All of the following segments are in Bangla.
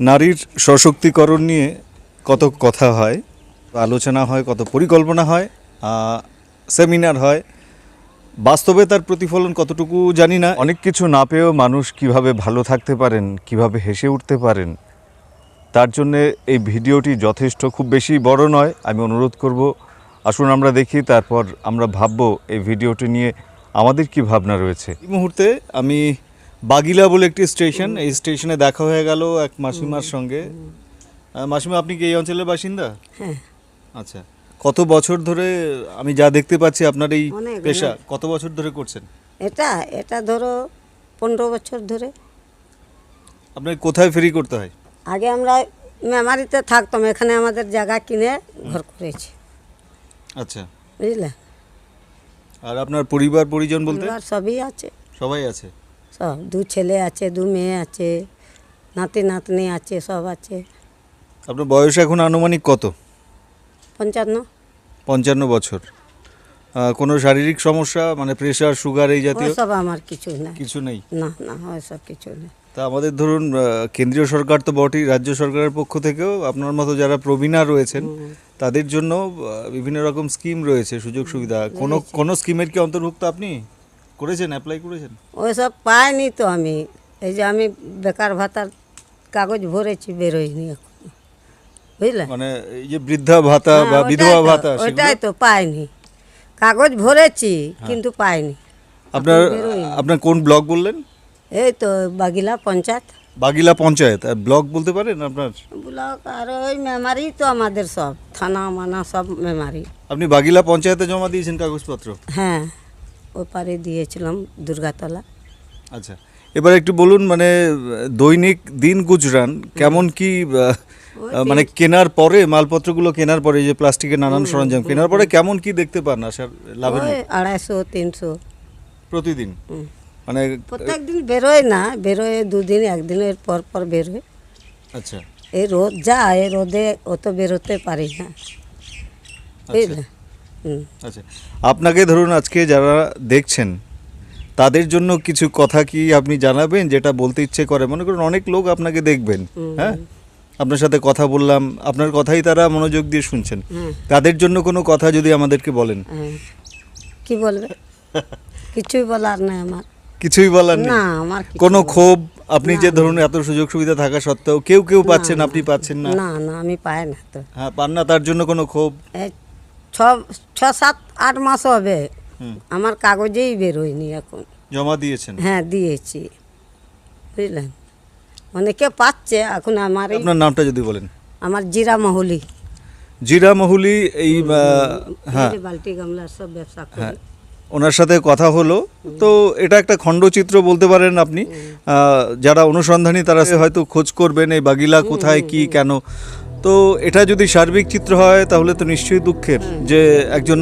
নারীর সশক্তিকরণ নিয়ে কত কথা হয়, আলোচনা হয়, কত পরিকল্পনা হয় সেমিনার হয়, বাস্তবে তার প্রতিফলন কতটুকু জানি না। অনেক কিছু না পেয়েও মানুষ কীভাবে ভালো থাকতে পারেন, কীভাবে হেসে উঠতে পারেন, তার জন্যে এই ভিডিওটি যথেষ্ট। খুব বেশি বড় নয়, আমি অনুরোধ করব, আসুন আমরা দেখি, তারপর আমরা ভাববো এই ভিডিওটি নিয়ে আমাদের কি ভাবনা রয়েছে। এই মুহূর্তে আমি বাগিলা বলে একটি স্টেশন এই স্টেশনে দেখা হয়ে গেল এক মাসিমার সঙ্গে। মাসিমা আপনি কি এই অঞ্চলের বাসিন্দা? হ্যাঁ। আচ্ছা কত বছর ধরে আমি যা দেখতে পাচ্ছি আপনার এই অনেক, পেশা কত বছর ধরে করছেন? এটা এটা ধরো পনেরো বছর ধরে। আপনার কোথায় ফেরি করতে হয়? আগে আমরা মেমারিতে থাকতাম এখানে আমাদের জায়গা কিনে ঘর করেছি। আচ্ছা। বুঝলে? আর আপনার পরিবার পরিজন বলতে? পরিবার সবই আছে। সবাই আছে? সব দু ছেলে আছে দু মেয়ে আছে নাতি নাতনি আছে সব আছে। আপনার বয়স এখন আনুমানিক কত? পঞ্চান্ন। পঞ্চান্ন বছর। কোনো শারীরিক সমস্যা মানে প্রেশার সুগার এই জাতীয়? সব আমার কিছু না কিছু নেই? না না ওইসব কিছু নেই। তা আমাদের ধরুন কেন্দ্রীয় সরকার তো বটেই রাজ্য সরকারের পক্ষ থেকেও আপনার মতো যারা প্রবীণা রয়েছেন তাদের জন্য বিভিন্ন রকম স্কিম রয়েছে সুযোগ সুবিধা। কোনো কোনো স্কিমের কি অন্তর্ভুক্ত আপনি? করেছেন অ্যাপ্লাই করেছেন? ওইসব পাইনি তো আমি। এই যে আমি বেকার ভাতার কাগজ ভরেছি বেরোয়নি এখন। বুঝলে? মানে এই যে বৃদ্ধা ভাতা হ্যাঁ, বা বিধবা ভাতা ওটাই তো পাইনি। কাগজ ভরেছি কিন্তু পাইনি। আপনার আপনার কোন ব্লক বললেন? এই তো বাগিলা পঞ্চায়েত। বাগিলা পঞ্চায়েত আর ব্লক বলতে পারেন আপনার? ব্লক আর ওই মেমারি তো আমাদের সব থানা মানা সব মেমারি। আপনি বাগিলা পঞ্চায়েতে জমা দিয়েছেন কাগজপত্র? হ্যাঁ। ওই পারে দিয়েছিলাম দুর্গাতলা। আচ্ছা এবার একটু বলুন মানে দৈনিক দিন গুজরান কেমন কি মানে কেনার পরে মালপত্রগুলো কেনার পরে যে প্লাস্টিকের নানান সরঞ্জাম কেনার পরে কেমন কি দেখতে পান আসার লাভের? আড়াইশো তিনশো। প্রতিদিন? মানে প্রত্যেক দিন বেরোয় না বেরোয় দুদিন একদিনের পর পর বেরোয়। আচ্ছা। এই রোদ যা এই রোদে অত বেরোতে পারি না। বুঝলে হুম আচ্ছা আপনাকে ধরুন আজকে যারা দেখছেন তাদের জন্য কিছু কথা কি আপনি জানাবেন যেটা বলতে ইচ্ছে করে? মনে করুন অনেক লোক আপনাকে দেখবেন হ্যাঁ? আপনার সাথে কথা বললাম আপনার কথাই তারা মনোযোগ দিয়ে শুনছেন। তাদের জন্য কোনো কথা যদি আমাদেরকে বলেন। কি বলবে? কিছুই বলার নাই আমার। কিছুই বলার নেই? না আমার কোনো ক্ষোভ? আপনি যে ধরুন এত সুযোগ সুবিধা থাকা সত্ত্বেও কেউ কেউ পাচ্ছেন আপনি পাচ্ছেন না? না না আমি পাই না তো। হ্যাঁ পান না তার জন্য কোনো ক্ষোভ? ছ ছ সাত আট মাস হবে। আমার কাগজেই বেরোয়নি এখন। জমা দিয়েছেন? হ্যাঁ দিয়েছি। বুঝলেন? অনেকে পাচ্ছে এখন আমার আপনার নামটা যদি বলেন। আমার জিরা মহলি। জিরা মহুলি এই হ্যাঁ। বালতি গামলার সব ব্যবসা করি। হ্যাঁ। ওনার সাথে কথা হলো। তো এটা একটা খণ্ডচিত্র বলতে পারেন আপনি। যারা অনুসন্ধানী তারা হয়তো খোঁজ করবেন এই বাগিলা কোথায় কি কেন? তো এটা যদি সার্বিক চিত্র হয় তাহলে তো নিশ্চয়ই দুঃখের যে একজন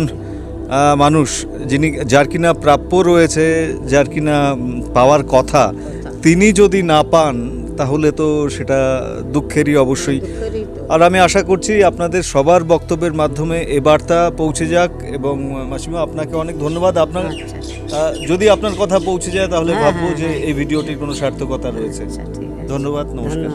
মানুষ যিনি যার কিনা প্রাপ্য রয়েছে যার কিনা পাওয়ার কথা তিনি যদি না পান তাহলে তো সেটা দুঃখেরই অবশ্যই। আর আমি আশা করছি আপনাদের সবার বক্তব্যের মাধ্যমে এ বার্তা পৌঁছে যাক এবং মাসিমা আপনাকে অনেক ধন্যবাদ। আপনার আচ্ছা যদি আপনার কথা পৌঁছে যায় তাহলে হ্যাঁ, ভাববো হ্যাঁ, যে এই ভিডিওটির কোনো সার্থকতা রয়েছে। আচ্ছা ধন্যবাদ নমস্কার।